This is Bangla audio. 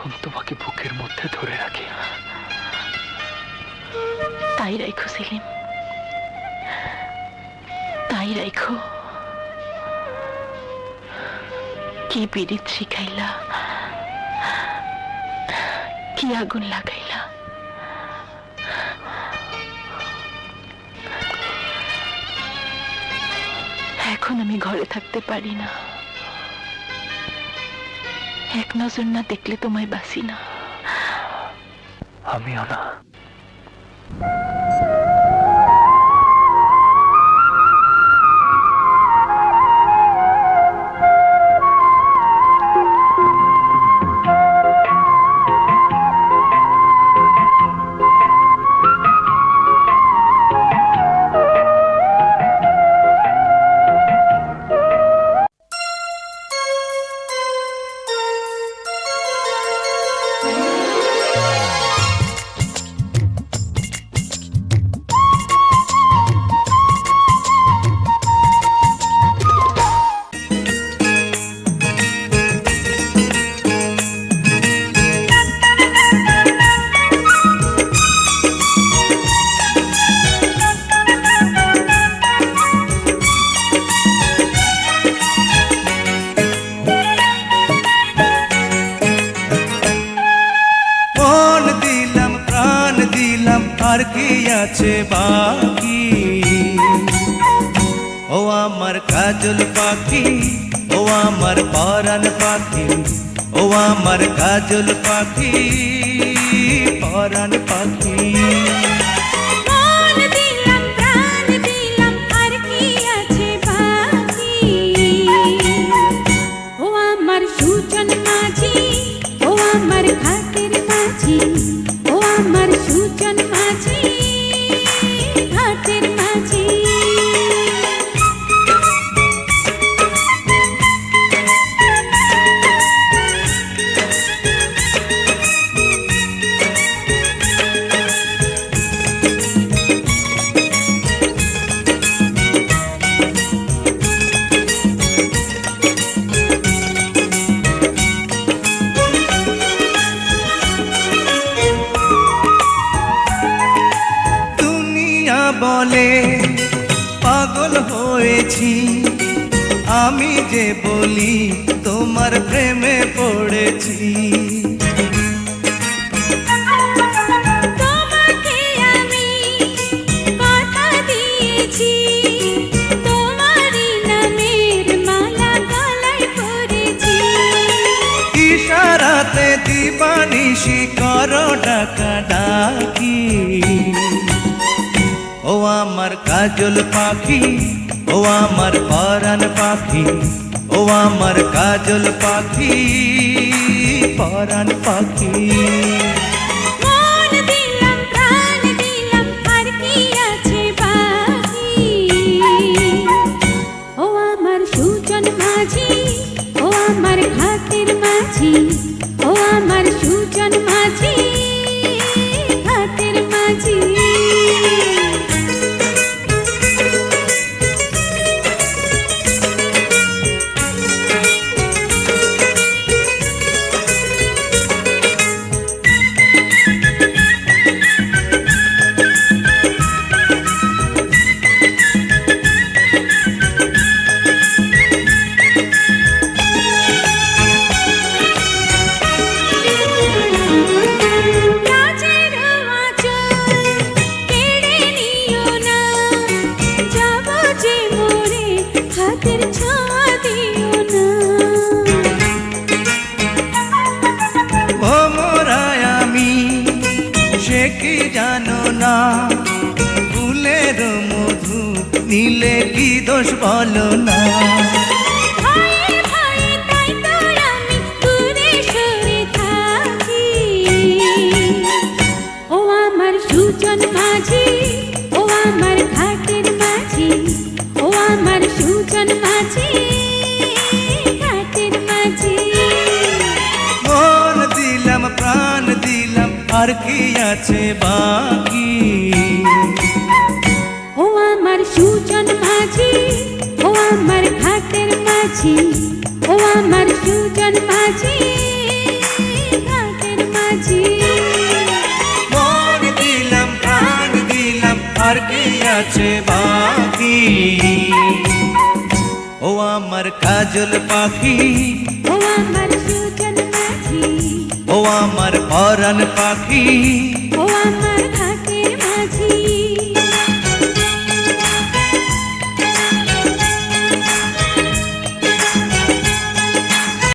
সারাক্ষণ তোমাকে বুকের মধ্যে ধরে রাখি। তাই রাখো সেলিম। তাই রাখো কি পীড়িত শিখাইলা? কি আগুন লাগাইলা? এখন আমি ঘরে থাকতে পারি না। এক নজর না দেখলে তোমায় বাসি না। আমিও না। দিলাম আর কি আছে, বাকি। ও আমার কাজল পাখি, ও আমার পরাণ পাখি, ও আমার কাজল পাখি, পরাণ পাখি। বাকি? আমার সুজন মাঝি বলে পাগল হয়েছি। আমি যে বলি তোমার প্রেমে পড়েছি। তোমাকে আমি কথা দিয়েছি। কাজল পাখি ও আমার পরাণ পাখি ও আমার কাজল পাখি পরাণ পাখি কি জানো না? ফুলের মধু নিলে কি দোষ বলো না? আর কি আছে বাকি? ও আমার সুজন মাঝি ও আমার ঘাটের মাঝি ও আমার সুজন মাঝি ঘাটের মাঝি। মন দিলাম প্রাণ দিলাম আর কি আছে বাকি? ও আমার কাজল পাখি ও আমার আমার পরাণ পাখি ও আমার